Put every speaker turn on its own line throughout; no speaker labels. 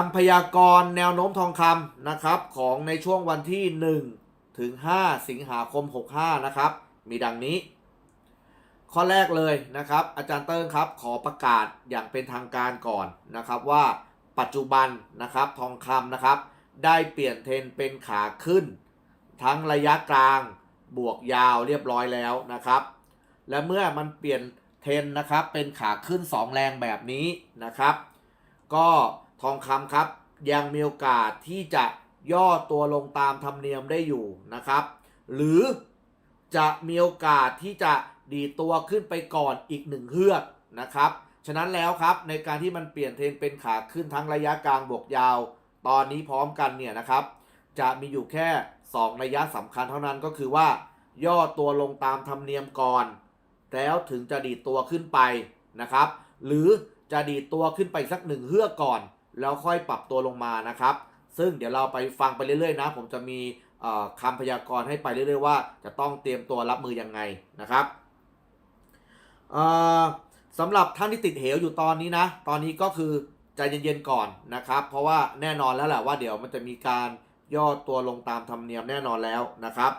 คำพยากรณ์แนวโน้มทองคำนะครับของในช่วงวันที่ 1 ถึง 5 สิงหาคม 65 นะครับ มีดังนี้ ข้อแรกเลยนะครับ อาจารย์เติ้งครับขอประกาศอย่างเป็นทางการก่อนนะครับว่าปัจจุบันนะครับทองคำนะครับได้เปลี่ยนเทรนเป็นขาขึ้น ทั้งระยะกลางบวกยาวเรียบร้อยแล้วนะครับ และเมื่อมันเปลี่ยนเทรนนะครับเป็นขาขึ้น 2 แรงแบบนี้นะครับ ก็ ทองคำครับ ยังมีโอกาสที่จะย่อตัวลงตามธรรมเนียมได้อยู่นะครับ หรือจะมีโอกาสที่จะดีตัวขึ้นไปก่อนอีกหนึ่งเฮือกนะครับ ฉะนั้นแล้วครับในการที่มันเปลี่ยนเทรนเป็นขาขึ้นทั้งระยะกลางบวกยาว ตอนนี้พร้อมกันเนี่ยนะครับ จะมีอยู่แค่ 2 ระยะสำคัญเท่านั้นก็คือว่า ย่อตัวลงตามธรรมเนียมก่อน แล้วถึงจะดีตัวขึ้นไปนะครับ หรือจะดีตัวขึ้นไปสักหนึ่งเฮือกก่อน แล้วค่อยปรับตัวลงมานะครับ ซึ่งเดี๋ยวเราไปฟังไปเรื่อยๆนะ ผมจะมีเอ่อคำพยากรณ์ให้ไปเรื่อยๆว่า จะต้องเตรียมตัวรับมือยังไงนะครับสำหรับท่านที่ติดเหวอยู่ตอนนี้นะ ตอนนี้ก็คือใจเย็นๆก่อนนะครับ เพราะว่าแน่นอนแล้วแหละว่าเดี๋ยวมันจะมีการย่อตัวลงตามธรรมเนียมแน่นอนแล้วนะครับ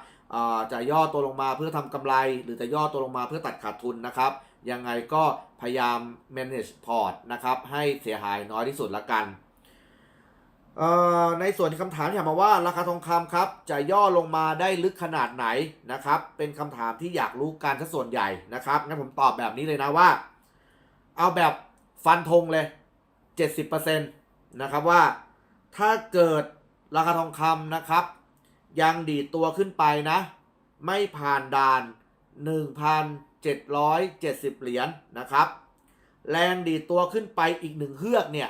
จะย่อตัวลงมาเพื่อทำกำไร หรือจะย่อตัวลงมาเพื่อตัดขาดทุนนะครับ ยังไงก็พยายาม manage port นะครับ ให้เสียหายน้อยที่สุดละกัน ในส่วนคำถามที่ถามมาว่าราคาทองคำครับ จะย่อลงมาได้ลึกขนาดไหนนะครับ เป็นคำถามที่อยากรู้กันซะส่วนใหญ่นะครับงั้นผมตอบแบบนี้เลยนะว่า เอาแบบฟันธงเลย 70%นะครับว่าถ้าเกิดราคาทองคำนะครับ ยังดีดตัวขึ้นไปนะ ไม่ผ่านด่าน 1,770 เหรียญนะครับ แรงดีดตัวขึ้นไปอีกหนึ่งเฮือกเนี่ย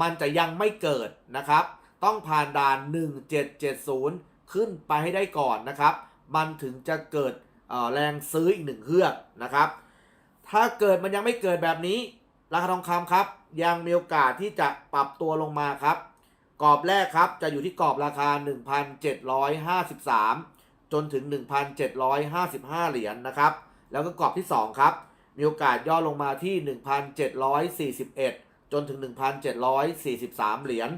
มันจะยังไม่เกิดนะครับ ต้องผ่านด่าน 1770 ขึ้นไปให้ได้ก่อนนะครับ มันถึงจะเกิดแรงซื้ออีกหนึ่งเฮือกนะครับ ถ้าเกิดมันยังไม่เกิดแบบนี้ ราคาทองคำครับ ยังมีโอกาสที่จะปรับตัวลงมาครับ กรอบแรกครับ จะอยู่ที่กรอบราคา 1,753 จนถึง 1,755 เหรียญนะครับ แล้วก็กรอบที่ 2 ครับ มีโอกาสย่อลงมาที่ 1,741 จนถึง 1,743 เหรียญ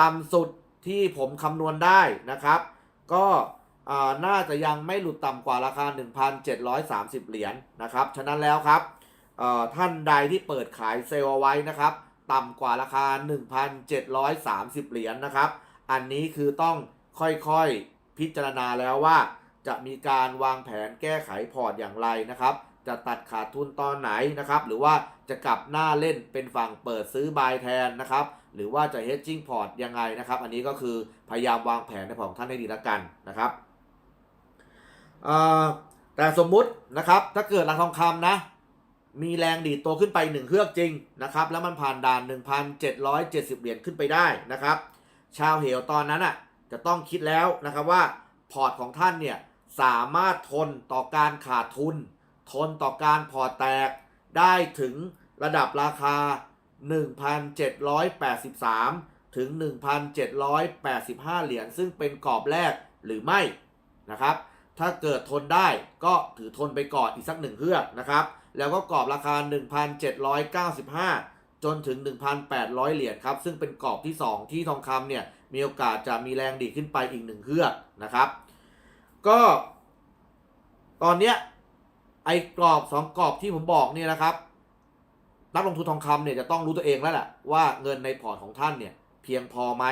ต่ำสุดที่ผมคำนวณได้นะครับ ก็อ่าน่าจะยังไม่หลุดต่ำกว่าราคา 1,730 เหรียญนะครับ ฉะนั้นแล้วครับเอ่อท่านใดที่เปิดขายเซลล์เอาไว้นะครับ ต่ำกว่าราคา 1,730 เหรียญนะครับ อันนี้คือต้องค่อยๆพิจารณาแล้วว่า จะมีการวางแผนแก้ไขพอร์ตอย่างไรนะครับ จะตัดขาดทุนตอนไหนนะครับ หรือว่าจะกลับหน้าเล่นเป็นฝั่งเปิดซื้อบายแทนนะครับ หรือว่าจะ hedging port ยังไงนะครับ อันนี้ก็คือพยายามวางแผนในพอร์ตของท่านให้ดีแล้วกันนะครับแต่สมมุตินะครับถ้าเกิดราคาทองคำนะ มีแรงดีดตัวขึ้นไปหนึ่งเครือกจริงนะครับ แล้วมันผ่านด่าน 1,770 เหรียญขึ้นไปได้นะครับ ชาวเหวตอนนั้นอะจะต้องคิดแล้วนะครับว่าพอร์ตของท่านเนี่ยสามารถทนต่อการขาดทุน ทนต่อการพอร์ตแตกได้ถึงระดับราคา 1,783 ถึง 1,785 เหรียญซึ่งเป็นกรอบแรกหรือไม่นะครับ ถ้าเกิดทนได้ก็ถือทนไปก่อนอีกสักหนึ่งเฮือกนะครับ แล้วก็กรอบราคา 1,795 จนถึง 1,800 เหรียญครับ ซึ่งเป็นกรอบที่ 2 ที่ทองคำเนี่ย มีโอกาสจะมีแรงดีขึ้นไปอีกหนึ่งเฮือกนะครับ ก็ ตอนเนี้ยไอ้กรอบ 2 กรอบที่ผมบอกเนี่ยนะครับ นักลงทุนทองคำเนี่ยจะต้องรู้ตัวเองแล้วแหละว่าเงินในพอร์ตของท่านเนี่ยเพียงพอไหม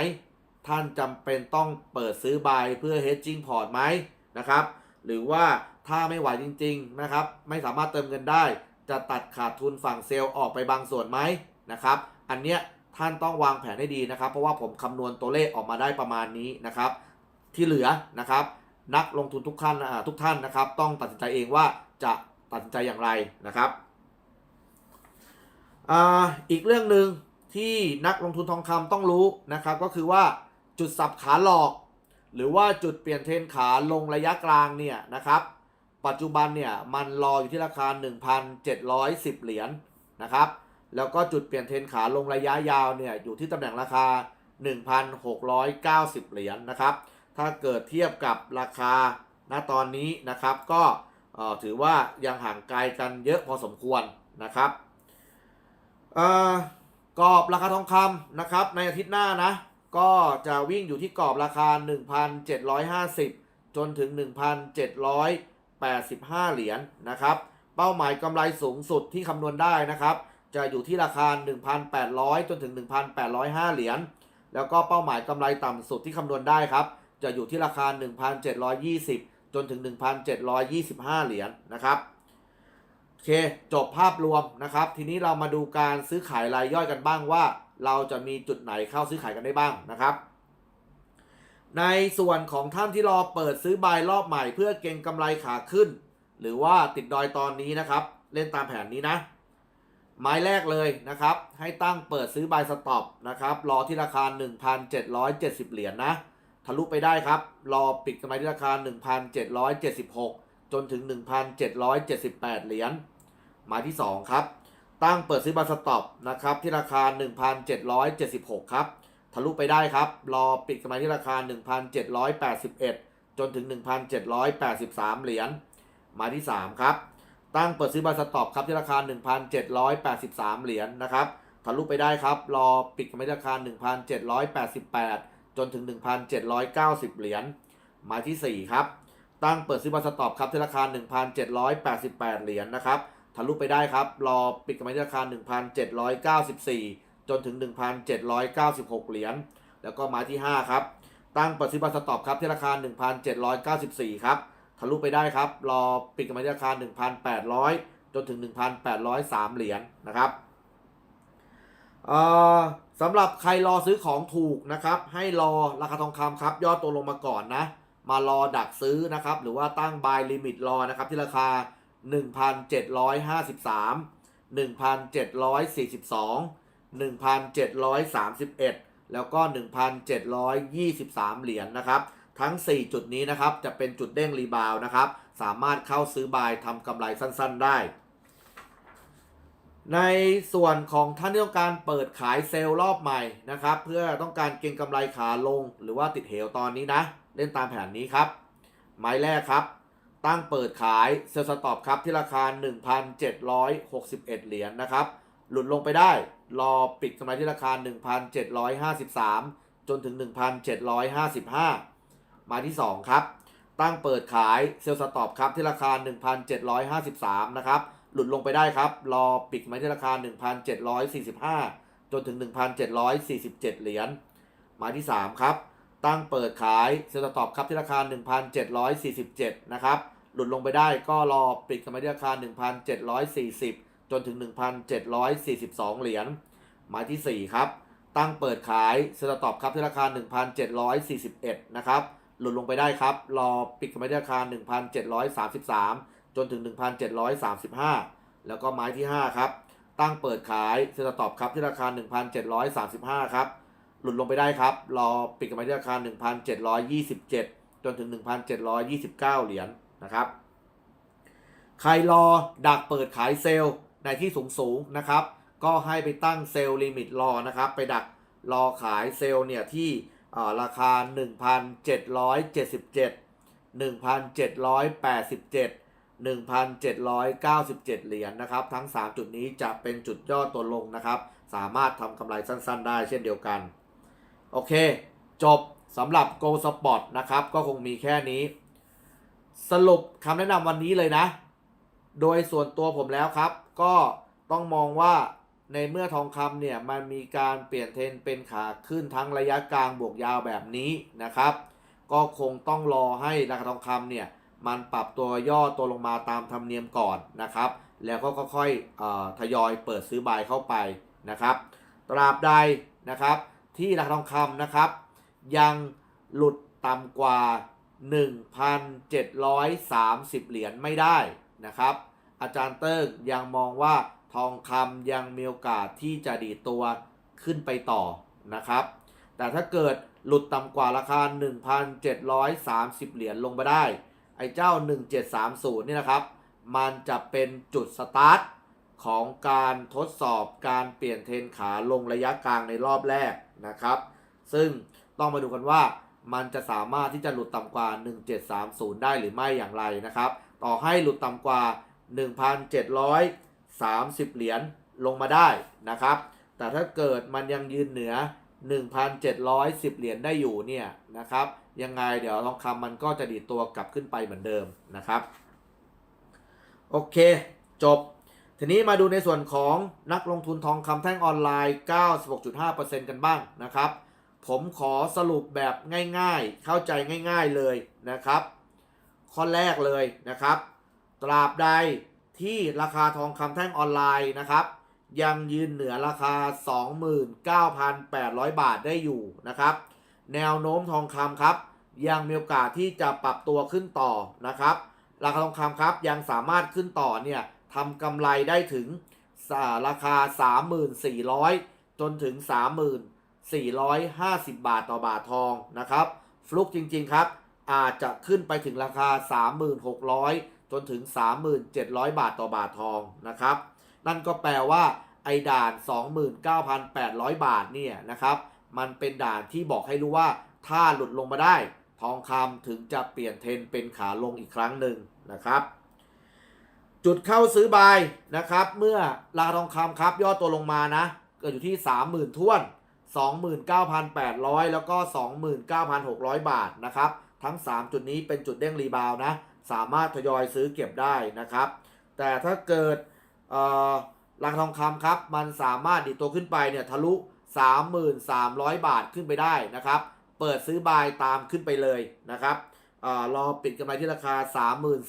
ท่านจำเป็นต้องเปิดซื้อบายเพื่อ hedging พอร์ตไหมนะครับ หรือว่า ถ้าไม่ไหวจริงๆนะครับ ไม่สามารถเติมเงินได้ จะตัดขาดทุนฝั่งเซลล์ออกไปบางส่วนไหมนะครับ อันเนี้ยท่านต้องวางแผนให้ดีนะครับ เพราะว่าผมคำนวณตัวเลขออกมาได้ประมาณนี้นะครับ ที่เหลือนะครับ นักลงทุนทุกท่านทุกท่านนะครับ ต้องตัดสินใจเองว่าจะตัดสินใจอย่างไรนะครับอ่าอีกเรื่องหนึ่งที่นักลงทุนทองคำต้องรู้นะครับ ก็คือว่าจุดสับขาหลอก หรือว่าจุดเปลี่ยนเทรนขาลงระยะกลางเนี่ยนะครับ ปัจจุบันเนี่ยมันรออยู่ที่ราคา 1,710 เหรียญนะครับ แล้วก็จุดเปลี่ยนเทรนขาลงระยะยาวเนี่ยอยู่ที่ตำแหน่งราคา 1,690 เหรียญนะครับ ถ้าเกิดเทียบกับราคาณตอนนี้นะครับ ก็ถือว่ายังห่างไกลกันเยอะพอสมควรนะครับกรอบราคาทองคำนะครับ ในอาทิตย์หน้านะ ก็จะวิ่งอยู่ที่กรอบราคา 1,750 จนถึง 85 เหรียญนะครับ เป้าหมายกำไรสูงสุดที่คำนวณได้นะครับ จะอยู่ที่ราคา 1,800 จนถึง 1,805 เหรียญ แล้วก็เป้าหมายกำไรต่ำสุดที่คำนวณได้ครับ จะอยู่ที่ราคา 1,720 จนถึง 1,725 เหรียญนะครับโอเค จบภาพรวมนะครับ ทีนี้เรามาดูการซื้อขายรายย่อยกันบ้างว่า เราจะมีจุดไหนเข้าซื้อขายกันได้บ้างนะครับ ในส่วนของท่านที่รอเปิดซื้อบายรอบใหม่เพื่อเก็งกำไรขาขึ้น หรือว่าติดดอยตอนนี้นะครับ เล่นตามแผนนี้นะ ไม้แรกเลยนะครับ ให้ตั้งเปิดซื้อบายสต็อปนะครับ รอที่ราคา 1,770 เหรียญนะ ทะลุไปได้ครับ รอปิดกำไรที่ราคา 1,776 จนถึง 1,778 เหรียญหมายที่ 2 ครับ ตั้งเปิดซื้อบาร์สต็อปนะครับที่ราคา 1,776 ครับ ทะลุไปได้ครับ รอปิดกำไรที่ราคา 1,781 จนถึง 1,783 เหรียญ มาที่ 3 ครับ ตั้งเปิดซื้อบาสต็อปครับที่ราคา 1,783 เหรียญนะครับ ทะลุไปได้ครับ รอปิดกำไรที่ราคา 1,788 จนถึง 1,790 เหรียญ มาที่ 4 ครับ ตั้งเปิดซื้อบาสต็อปครับที่ราคา 1,788 เหรียญนะครับ ทะลุไปได้ครับ รอปิดกำไรที่ราคา 1,794 จนถึง 1,796 เหรียญ แล้วก็มาที่ 5 ครับ ตั้งปิดซื้อบาร์สต็อปครับที่ราคา 1,794 ครับ ทะลุไปได้ครับ รอปิดกำไรที่ราคา 1,800 จนถึง 1,803 เหรียญนะครับเอ่อสำหรับใครรอซื้อของถูกนะครับ ให้รอราคาทองคำครับ ย่อตัวลงมาก่อนนะ มารอดักซื้อนะครับ หรือว่าตั้ง buy limit รอนะครับที่ราคา 1,753 1,742 1,731 แล้วก็ 1,723 เหรียญนะครับ ทั้ง 4 จุดนี้นะครับ จะเป็นจุดเด้งรีบาวนะครับ สามารถเข้าซื้อบายทำกำไรสั้นๆได้ ในส่วนของท่านที่ต้องการเปิดขายเซลล์รอบใหม่นะครับ เพื่อต้องการเก็งกำไรขาลง หรือว่าติดเหวตอนนี้นะ เล่นตามแผนนี้ครับ ไม้แรกครับตั้งเปิดขายเซลล์สต็อปครับที่ราคา 1,761 เหรียญนะครับ หลุดลงไปได้ รอปิดกำไรที่ราคา 1,753 จนถึง 1,755 มาที่ 2 ครับ ตั้งเปิดขายเซลล์สต็อปครับที่ราคา 1,753 นะครับ หลุดลงไปได้ครับ รอปิดกำไรที่ราคา 1,745 จนถึง 1,747 เหรียญ มาที่ 3 ครับ ตั้งเปิดขายเซลล์สต็อปครับที่ราคา 1,747 นะครับ หลุดลงไปได้ก็รอปิดกำไรที่ราคา 1,740 จนถึง 1,742 เหรียญหมายที่ 4 ครับ ตั้งเปิดขายเซลล์สต็อปครับที่ราคา 1,741 นะครับ หลุดลงไปได้ครับ รอปิดกำไรที่ราคา 1,733 จนถึง 1,735 แล้วก็ไม้ที่ 5 ครับ ตั้งเปิดขายเซลล์สต็อปครับที่ราคา 1,735 ครับ หลุดลงไปได้ครับ รอปิดกำไรที่ราคา 1,727 จนถึง 1,729 เหรียญนะครับ ใครรอดักเปิดขายเซลล์ ในที่สูงสูงนะครับ ก็ให้ไปตั้งเซลล์ลิมิตรอนะครับ ไปดักรอขายเซลล์เนี่ยที่ราคา 1,777 1,787 1,797 เหรียญนะครับ ทั้ง 3 จุดนี้จะเป็นจุดย่อตัวลงนะครับ สามารถทำกำไรสั้น ๆ ได้เช่นเดียวกัน โอเค จบสำหรับ Go Spot นะครับ ก็คงมีแค่นี้ สรุปคำแนะนำวันนี้เลยนะ โดยส่วนตัวผมแล้วครับ ก็ต้องมองว่าในเมื่อทองคำเนี่ยมันมีการเปลี่ยนเทรนเป็นขาขึ้นทั้งระยะกลางบวกยาวแบบนี้นะครับ ก็คงต้องรอให้ราคาทองคำเนี่ยมันปรับตัวย่อตัวลงมาตามธรรมเนียมก่อนนะครับ แล้วก็ค่อยๆทยอยเปิดซื้อบายเข้าไปนะครับ ตราบใดนะครับ ที่ราคาทองคำนะครับ ยังหลุดต่ำกว่า 1,730 เหรียญไม่ได้ นะครับ อาจารย์เติ้งยังมองว่าทองคำยังมีโอกาสที่จะดีตัวขึ้นไปต่อนะครับ แต่ถ้าเกิดหลุดต่ำกว่าราคา 1,730 เหรียญลงไปได้ ไอ้เจ้า 1730 นี่นะครับ มันจะเป็นจุดสตาร์ทของการทดสอบการเปลี่ยนเทรนขาลงระยะกลางในรอบแรกนะครับ ซึ่งต้องมาดูกันว่ามันจะสามารถที่จะหลุดต่ำกว่า 1730 ได้หรือไม่อย่างไรนะครับ ต่อให้หลุดต่ำกว่า 1,730 เหรียญลงมาได้นะครับ แต่ถ้าเกิดมันยังยืนเหนือ 1,710 เหรียญได้อยู่เนี่ยนะครับ ยังไงเดี๋ยวทองคำมันก็จะดีดตัวกลับขึ้นไปเหมือนเดิมนะครับ โอเค จบ ทีนี้มาดูในส่วนของนักลงทุนทองคำแท่งออนไลน์ 96.5%กันบ้างนะครับ ผมขอสรุปแบบง่ายๆ เข้าใจง่าย ๆเลยนะครับ ข้อแรกเลยนะครับ ตราบใดที่ราคาทองคำแท่งออนไลน์นะครับ ยังยืนเหนือราคา 29,800 บาทได้อยู่นะครับ แนวโน้มทองคำครับ ยังมีโอกาสที่จะปรับตัวขึ้นต่อนะครับ ราคาทองคำครับยังสามารถขึ้นต่อเนี่ยทำกำไรได้ถึงสาราคา 3,400 จนถึง 3,450 บาทต่อบาททองนะครับ ฟลุกจริง ๆ ครับ อาจจะขึ้นไปถึงราคา 3,600 จนถึง 3,700 บาทต่อบาททองนะครับ นั่นก็แปลว่าไอ้ด่าน 29,800 บาทเนี่ยนะครับ มันเป็นด่านที่บอกให้รู้ว่าถ้าหลุดลงมาได้ ทองคำถึงจะเปลี่ยนเทรนเป็นขาลงอีกครั้งหนึ่งนะครับจุดเข้าซื้อบายนะครับ เมื่อราคาทองคำครับย่อตัวลงมานะ เกิดอยู่ที่ 30,000ท้วน 29,800 แล้วก็ 29,600 บาทนะครับ ทั้ง 3 จุดนี้เป็นจุดเด้งรีบาวนะ สามารถทยอยซื้อเก็บได้นะครับ แต่ถ้าเกิดราคาทองคำครับ มันสามารถดีดตัวขึ้นไปเนี่ยทะลุ 3,300 บาทขึ้นไปได้นะครับ เปิดซื้อบายตามขึ้นไปเลยนะครับอรอปิดกำไรที่ราคา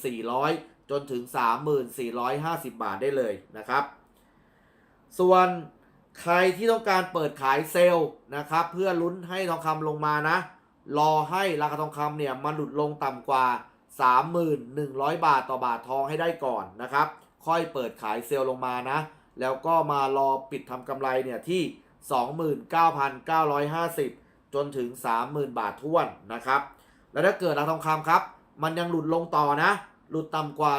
3,400 จนถึง 3,450 บาทได้เลยนะครับ ส่วนใครที่ต้องการเปิดขายเซลล์นะครับ เพื่อลุ้นให้ทองคำลงมานะ รอให้ราคาทองคำเนี่ยมันหลุดลงต่ำกว่า 3,100 บาทต่อบาททองให้ได้ก่อนนะครับ ค่อยเปิดขายเซลล์ลงมานะ แล้วก็มารอปิดทำกำไรเนี่ยที่ 29,950 จนถึง 30,000 บาทท้วนนะครับ แล้วถ้าเกิดราคาทองคำครับ มันยังหลุดลงต่อนะ หลุดต่ำกว่า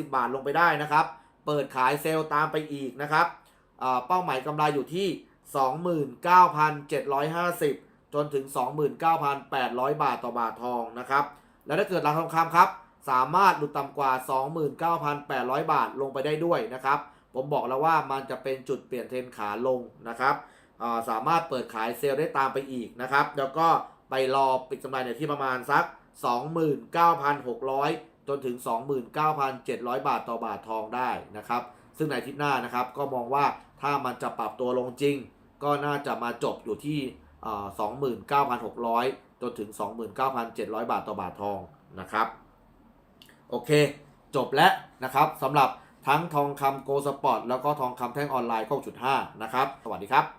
29,950 บาทลงไปได้นะครับ เปิดขายเซลล์ตามไปอีกนะครับอ่าเป้าหมายกำไรอยู่ที่ 29,750 จนถึง 29,800 บาทต่อบาททองนะครับ แล้วถ้าเกิดราคาทองคำครับ สามารถหลุดต่ำกว่า 29,800 บาทลงไปได้ด้วยนะครับ ผมบอกแล้วว่ามันจะเป็นจุดเปลี่ยนเทรนขาลงนะครับ สามารถเปิดขายเซลล์ได้ตามไปอีกนะครับ แล้วก็ไปรอปิดกำไรในที่ประมาณสัก 29,600 จนถึง 29,700 บาทต่อบาททองได้นะครับ ซึ่งในทิตย์หน้านะครับก็มองว่าถ้ามันจะปรับตัวลงจริง ก็น่าจะมาจบอยู่ที่ 29,600 จนถึง 29,700 บาทต่อบาททองนะครับ โอเค จบแล้วนะครับสำหรับทั้งทองคำโกลสปอร์ตแล้วก็ทองคำแท่งออนไลน์6.5นะครับ สวัสดีครับ